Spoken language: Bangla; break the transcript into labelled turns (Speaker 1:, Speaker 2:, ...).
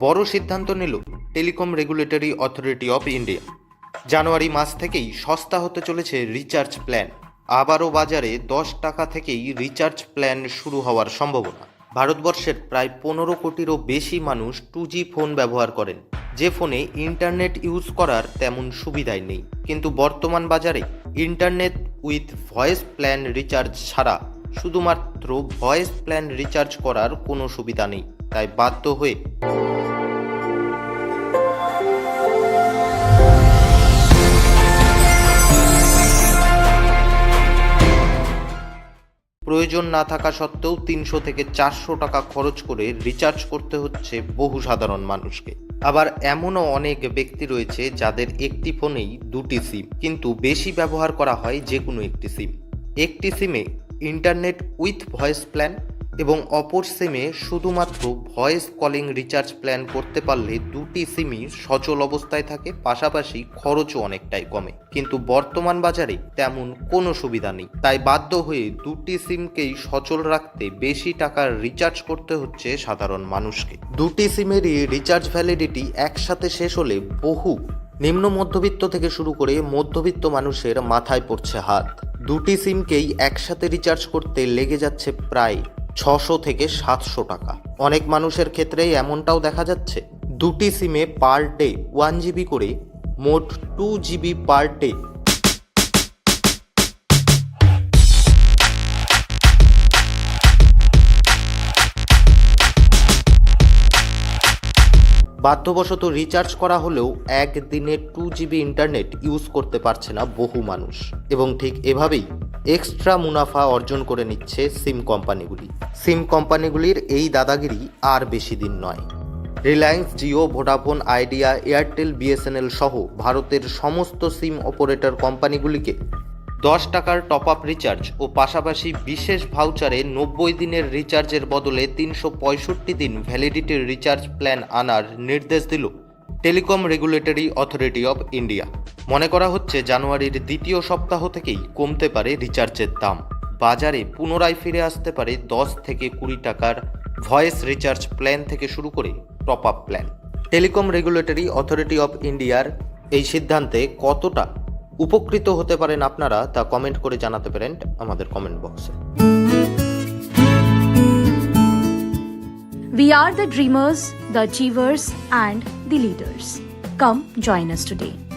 Speaker 1: বড় সিদ্ধান্ত নিল telecom regulatory authority of India. জানুয়ারি মাস থেকেই সস্তা হতে চলেছে রিচার্জ প্ল্যান। আবারও বাজারে দশ টাকা থেকেই রিচার্জ প্ল্যান শুরু হওয়ার সম্ভাবনা। ভারতবর্ষের প্রায় পনেরো কোটিরও বেশি মানুষ টু ফোন ব্যবহার করেন। যে ফোনে ইন্টারনেট ইউজ করার তেমন সুবিধাই নেই। কিন্তু বর্তমান বাজারে internet with voice plan recharge ছাড়া শুধুমাত্র ভয়েস প্ল্যান রিচার্জ করার কোনো সুবিধা নেই। তাই বাধ্য হয়ে প্রয়োজন না থাকা সত্ত্বেও তিনশো থেকে চারশো টাকা খরচ করে রিচার্জ করতে হচ্ছে বহু সাধারণ মানুষকে। আবার এমনও অনেক ব্যক্তি রয়েছে যাদের একটি ফোনেই দুটি সিম কিন্তু বেশি ব্যবহার করা হয় যে কোনো একটি সিম একটি সিমে ইন্টারনেট উইথ ভয়েস প্ল্যান এবং অপর সিমে শুধুমাত্র ভয়েস কলিং রিচার্জ প্ল্যান করতে পারলে দুটি সিমই সচল অবস্থায় থাকে, পাশাপাশি খরচও অনেকটাই কমে। কিন্তু বর্তমান বাজারে তেমন কোনো সুবিধা নেই। তাই বাধ্য হয়ে দুটি সিমকেই সচল রাখতে বেশি টাকার রিচার্জ করতে হচ্ছে সাধারণ মানুষকে। দুটি সিমেরই রিচার্জ ভ্যালিডিটি একসাথে শেষ হলে বহু। নিম্ন মধ্যবিত্ত থেকে শুরু করে মধ্যবিত্ত মানুষের মাথায় পড়ছে হাত। দুটি সিমকেই একসাথে রিচার্জ করতে লেগে যাচ্ছে প্রায় ছশো থেকে সাতশো টাকা। অনেক মানুষের ক্ষেত্রে এমনটাও দেখা যাচ্ছে। দুটি সিমে পার ডে ওয়ান জিবি করে মোট টু জিবি পার ডে। বাধ্যবশত রিচার্জ করা হলেও একদিনে টু জিবি ইন্টারনেট ইউজ করতে পারছে না বহু মানুষ। এবং ঠিক এভাবেই এক্সট্রা মুনাফা অর্জন করে নিচ্ছে সিম কোম্পানিগুলি। সিম কোম্পানিগুলির এই দাদাগিরি আর বেশি দিন নয়। Reliance, Jio, Vodafone, Idea, Airtel, BSNL সহ ভারতের সমস্ত সিম অপারেটর কোম্পানিগুলিকে দশ টাকার টপ আপ রিচার্জ ও পাশাপাশি বিশেষ ভাউচারে নব্বই দিনের রিচার্জের বদলে তিনশো পঁয়ষট্টি দিন ভ্যালিডিটির রিচার্জ প্ল্যান আনার নির্দেশ দিল। Telecom regulatory authority of India. মনে করা হচ্ছে জানুয়ারির দ্বিতীয় সপ্তাহ থেকেই কমতে পারে রিচার্জের দাম। বাজারে পুনরায় ফিরে আসতে পারে দশ থেকে কুড়ি টাকার ভয়েস রিচার্জ প্ল্যান থেকে শুরু করে top up plan. Telecom regulatory authority of ইন্ডিয়ার এই সিদ্ধান্তে কতটা উপকৃত হতে পারেন আপনারা তা কমেন্ট করে জানাতে পারেন আমাদের কমেন্ট বক্সে।
Speaker 2: We are the dreamers, the achievers, and the leaders. Come join us today.